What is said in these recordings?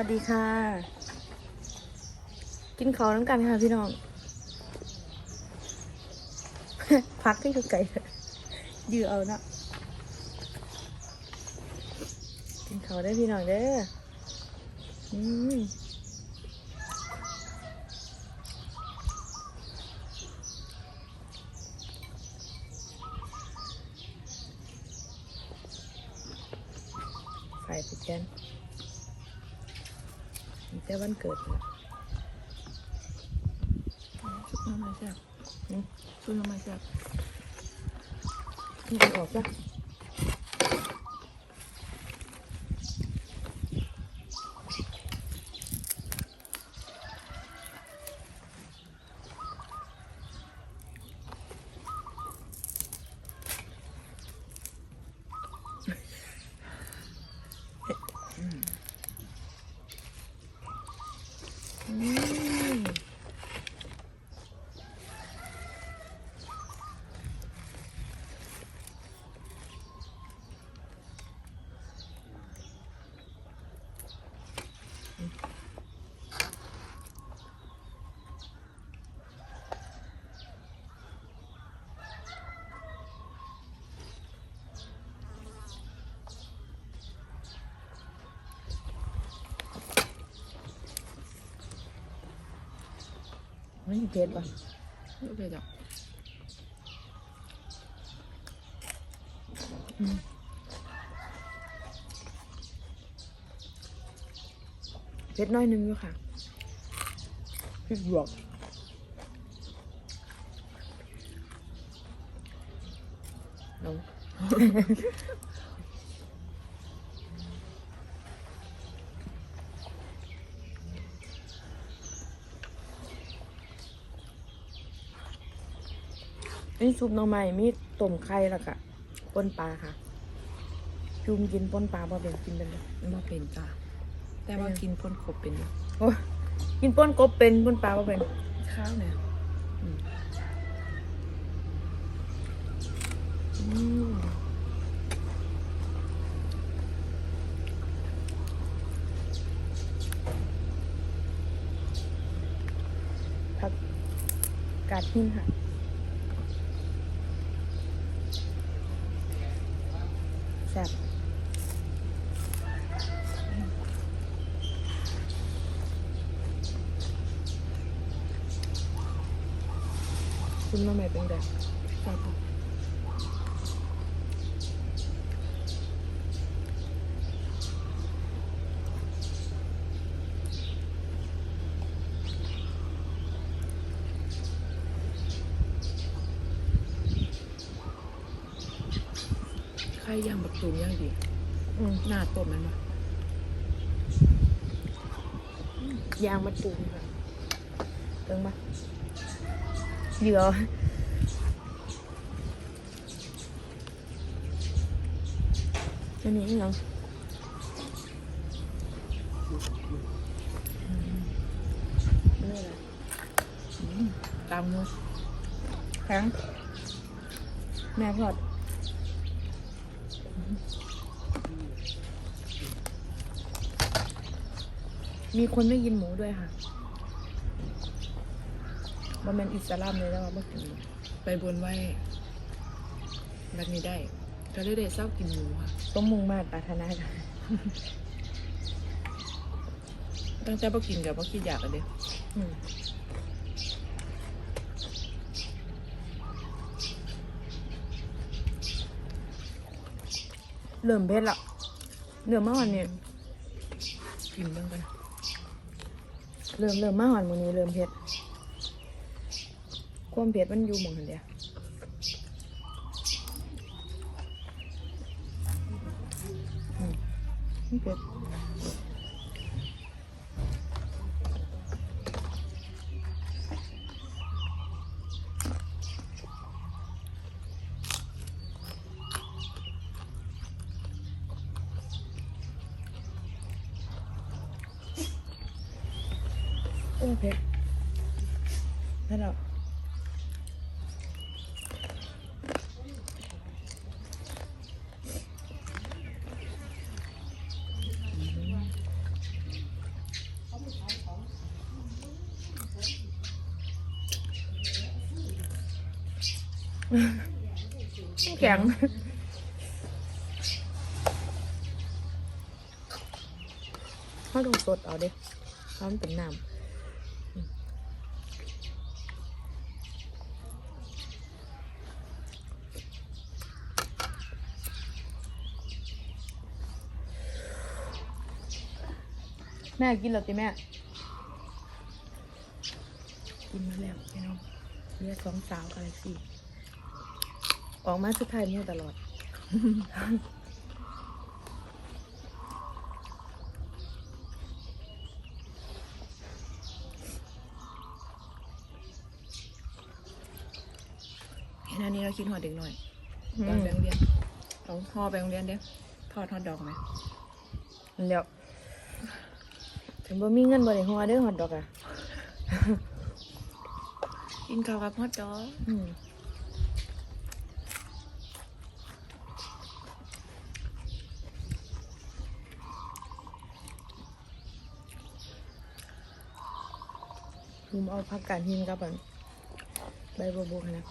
วัสดีค่ะ กินข้าวน้ำกันค่ะพี่น้องพักที่คือไก่ยือเอาเนาะกินข้าวได้พี่น้องเด้ออืมใส่ไปแกนมี แต่วันเกิดนะชุบน้ำมันแซ่บอืมชุบน้ำมันแซ่บนี่เอาออกจ้ะ อื มไม่เผ็ดว่ะลูกเลยจ้ะเผ็ดน้อยหนึงอยู่ค่ะพริกหยวกลง นี่ซุปหน่อไม้มีต้มไข่แล้วก็ปนปลาค่ะจุ่มกินปนปลาบ่เป็นกินเป็นเลยมาเป็นจ้ะแต่ว่ากินพ่นขบเป็นอยู่โอ้ยกินป้นกบเป็นป้นปลาบ่เป็นข้าวเนี่ยอืมผักกาดหินค่ะแซ่บคุณมาใหม่เป็นไง แซ่บจ้ะ ไข่ย่างบักตูมย่างดีอืมหน้าต้มมันมายางมะตูมค่ะเติงมาเดี๋ยวอันนี้ยังนี่อะไรตามงูแข็งแม่พอด มีคนไม่กินหมูด้วยค่ะบะเมนอิสลามเลยแล้วว่าไม่กินหมูไปบนไว้แบบนี้ได้ก็เลยได้เศร้ากินหมูค่ะต้มมุงมาดปรารถนาค่ะตั้งแต่บ่กินกับบ่คิดอยากกันเด้อืมเริ่มเผ็ดละเริ่มมาหอนเนี่ยกินเรื่องกัน เริ่มเริ่มมาหอนมือนี้เริ่มเผ็ดความเผ็ดมันอยู่หมองเดียวอืมมันเผ็ด เผ็ดนั่นหรอแข็งเขาลงสดเอาเด้พร้อมเป็นน้ำ แม่กินแล้วติแม่ กินมาแล้วพี่น้องเรียกสองสาวกันสิออกมาสุดท้ายมือตลอด เห็นอันนี้เราคิดหอดเด็กหน่อยอืมตอนไปโรงเรียนเราห่อไปโรงเรียนเด้ทอดทอดดอกไหมแล้ว ถึงบ่มีเงินบ่ได้หัวเด้อฮอดดอกอะกินข้าวกับฮอดดอกอืมลุมเอาพักการหินกับอันใบบัวบกนะ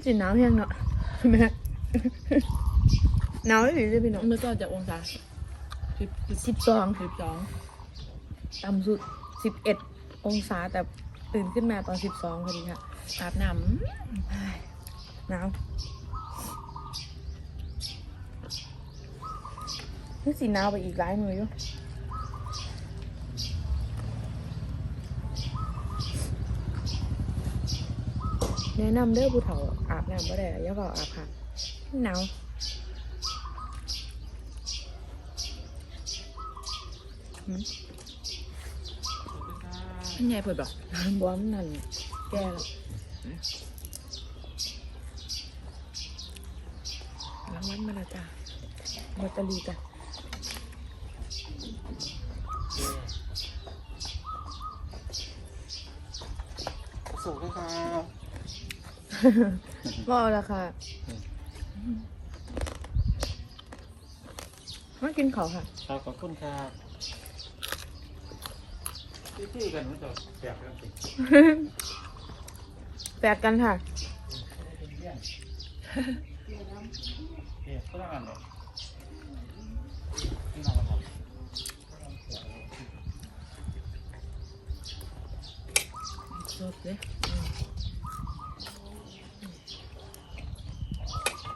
ก็จีหนาวแห้งเนาะแม่หนาวเลยพี่น้องเมื่อตอนจะองศาสิบสิบสิบสองสิบสองต่ำสุดสิบเอ็ดองศาแต่ตื่นขึ้นมาตอนสิบสองพอดีค่ะอาบน้หนาวนี่สีหนาวไปอีกหลายมืออยู่ แนะนำเด้อผู้เฒ่าอาบน้ำบ่ได้อย่าเฝ้าอาบค่ะหนาวหืมำนี่ไงเปิดบอกบวมนั่นแก้แล้วรางวัลมาแล้วจ้าแบตเตอรี่จ้ะสูงครั บว่าเอาละค่ะมากินเขาวค่ะ ครับขอบคุณครับที่ๆกันมันจะแปลกกันสิแปลกกันค่ะเอ๊ะก็ต้องอ่านเลยที่น้องมาทำสดเลย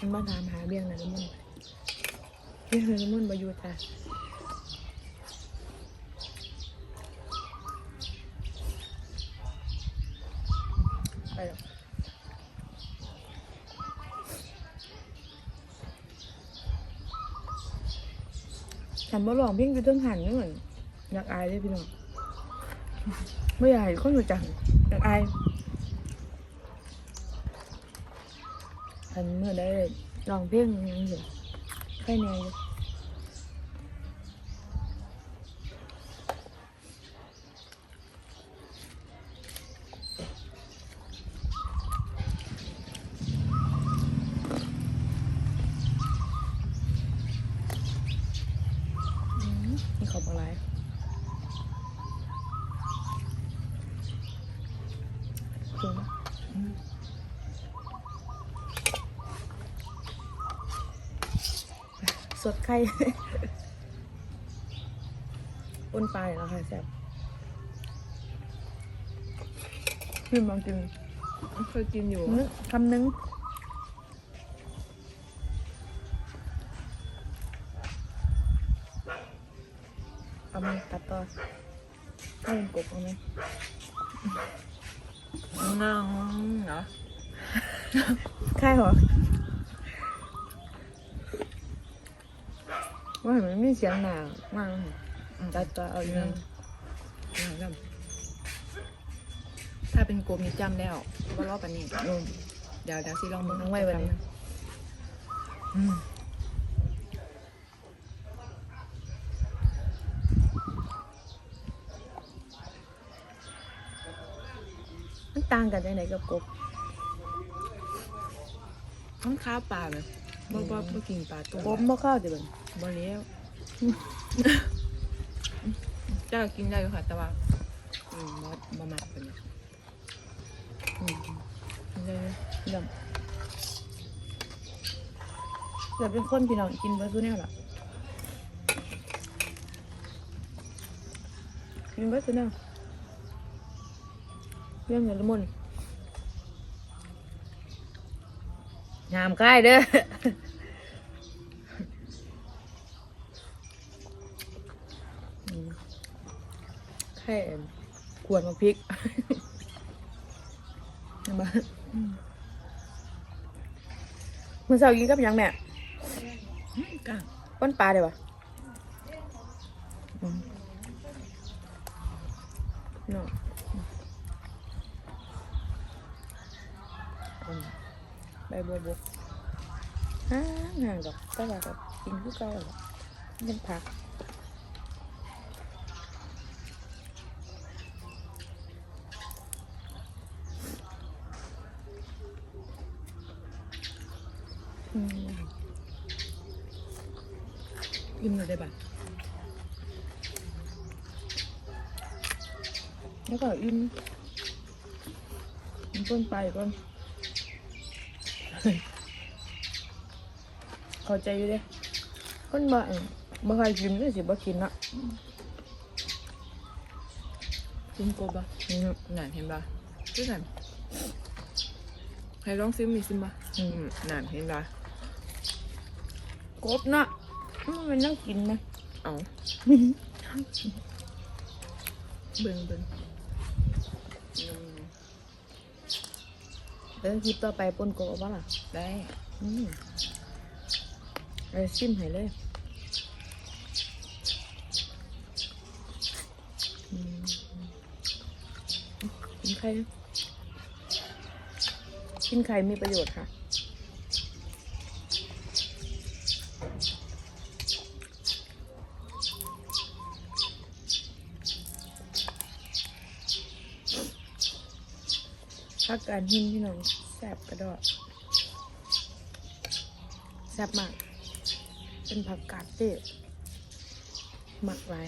มันมาถามหาเบี้ยงนะน้ำมันเบี้ยงนะน้ำมันบาอยูจ้ะไปฉันบ่ลองเพียงจะต้องหันนี่เหมือนอยากอายเลยพี่น้องไม่อยากให้คนรู้จักอยากอายันเมื่อได้ลองเพียงอยังอยู่ใครแน่อยู่อืมนี่เขาบอกอะไรจริงปะ ส ดไข่ปนปลาแล้วค่ะแซ่บพี่มองกินเคยกินอยู่นึกคำนึงเอาไหมตัดต่อให้มันกบเอาไหมน้องเหรอใช่เหรอว่า เห็นมันมีเสียงหนามากตัดต่อเอาอยู่นะน้องน้ำถ้าเป็นกลมนี่จำแล้วว่ารอบอันนี้อืมเดี๋ยวเดี๋ยวสิลองมึงน้องไว้วันนี้อืมมันต่างกันจังไหนกับกบทั้งข้าวปลาเลยบ่บ่บ่กินปลาตัวกบบ่เข้าจิบันบ่เลี้ยว เจ้ากินได้อยู่ค่ะ แต่ว่าอืมบ่บ่มักเป็นอืมกินได้เลยเยี่ยมเกิดเป็นคนพี่น้องกินเบอร์ซูแนวล่ะกินเบอร์ซูแนวเรื่องเงินละมุนยามใกล้เด้อมแค่ขวดมาพริกเห็นปะมันเสาร์กินกับหยังแม่อืมก้างป้นปลาได้ปะอืมเนาะอืมใบบัวบกห่างห่างดอกแต่ว่าก็กินคือเก่าแหละเป็นผัก อืมอิ่มเลยได้บ่ะแล้วก็อิ่มอิ่มต้นไปก่อนเข้าใจอยู่เด้คนบ่เอิ่มบ่ใครกินเลยสิบ่กินเนาะกินกบบ่อืมนั่นเห็นบ่คือกันให้ลองซิมมีซิมบ่อือืมมนั่นเห็นบ่ กบเนาะมันเป็นนั่งกินนะเอาเบิ่งเบิ่งอืมเออคลิปต่อไปปนกบเอาบ้าล่ะ ได้อืมเออชิมให้เลยอืมกินไข่นะกินไข่มีประโยชน์ค่ะ ผักกาดหินพี่น้องแซ่บกระดอกแซ่บมาก เป็นผักกาดเต้หมักหลาย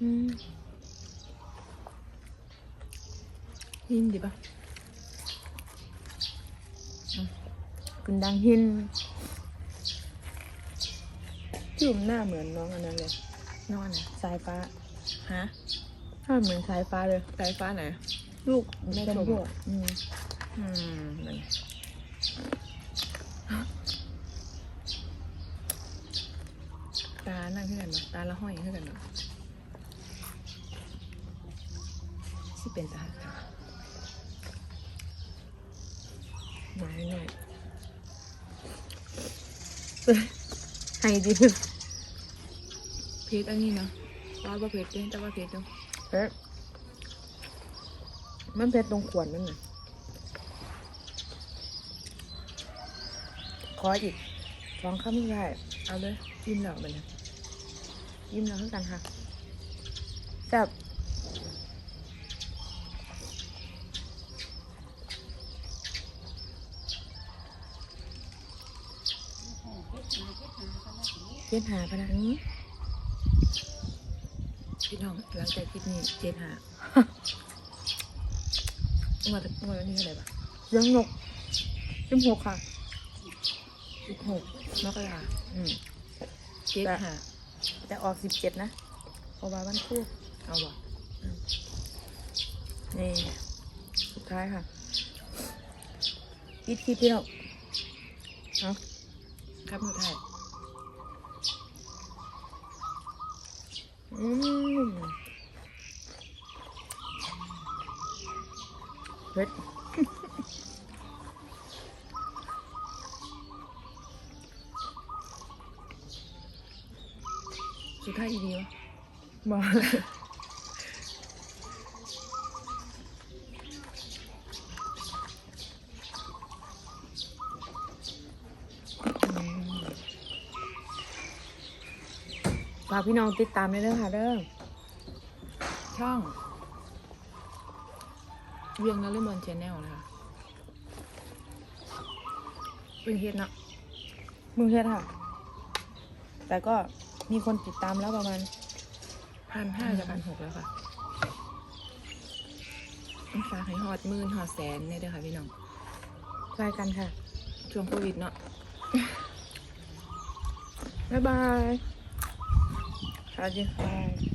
อืมยิ้มดีป่ะ คุณดังหินจุ่มหน้าเหมือนน้องอันนั้นเลยนอนนะสายฟ้าฮะหน้าเหมือนสายฟ้าเลยสายฟ้าไหนลูกแม่เป็นชมพวกอืมอืมนั่นตานั่งขึ้นกันเนาะตาละห้อยขึ้นกันเนาะสิเป็นตาค่ะหมายหน่อย ให้ดีเพชรอันนี้เนาะว่าว่าเพชรเด้แต่ว่าเพชรเนาะเอ๊ะมันเผ็ดตรงขวดนั่นน่ะขออีกสองคำไม่ได้ เอาเลยยิ้มแล้วไปเลยยิ้มน้องกันค่ะแซ่บ เจ็ดหาพนักนี้พี่น้องหลังจากคลิปนี้เจ็ดหาเมื่อเมื่อวันนี้เท่าไหร่ปะเลี้ยังนกจิ้มหกค่ะสิบหกมกราอืมเจ็ดหาแต่ออกสิบเจ็ดนะเพราะว่าวันคู่เอาบ่นี่สุดท้ายค่ะอีดคลิปพี่น้องเอาครับมือไทย เฮ็ดสุดท้ายดีวะบอกากพี่น้องติดตามด้วยเด้อค่ะเด้อช่องเวียงนฤมลชแนลนะคะเป็นเฮ็ดเนาะมึงเฮ็ดค่ะ แต่ก็มีคนติดตามแล้วประมาณพันห้ากับพันหกแล้วค่ะต้องฝากให้ฮอดหมื่นฮอดแสนเนี่ยเด้อค่ะพี่น้องใกล้กันค่ะ ช่วงโควิดเนาะ บ๊ายบาย สวัสดีค่ะ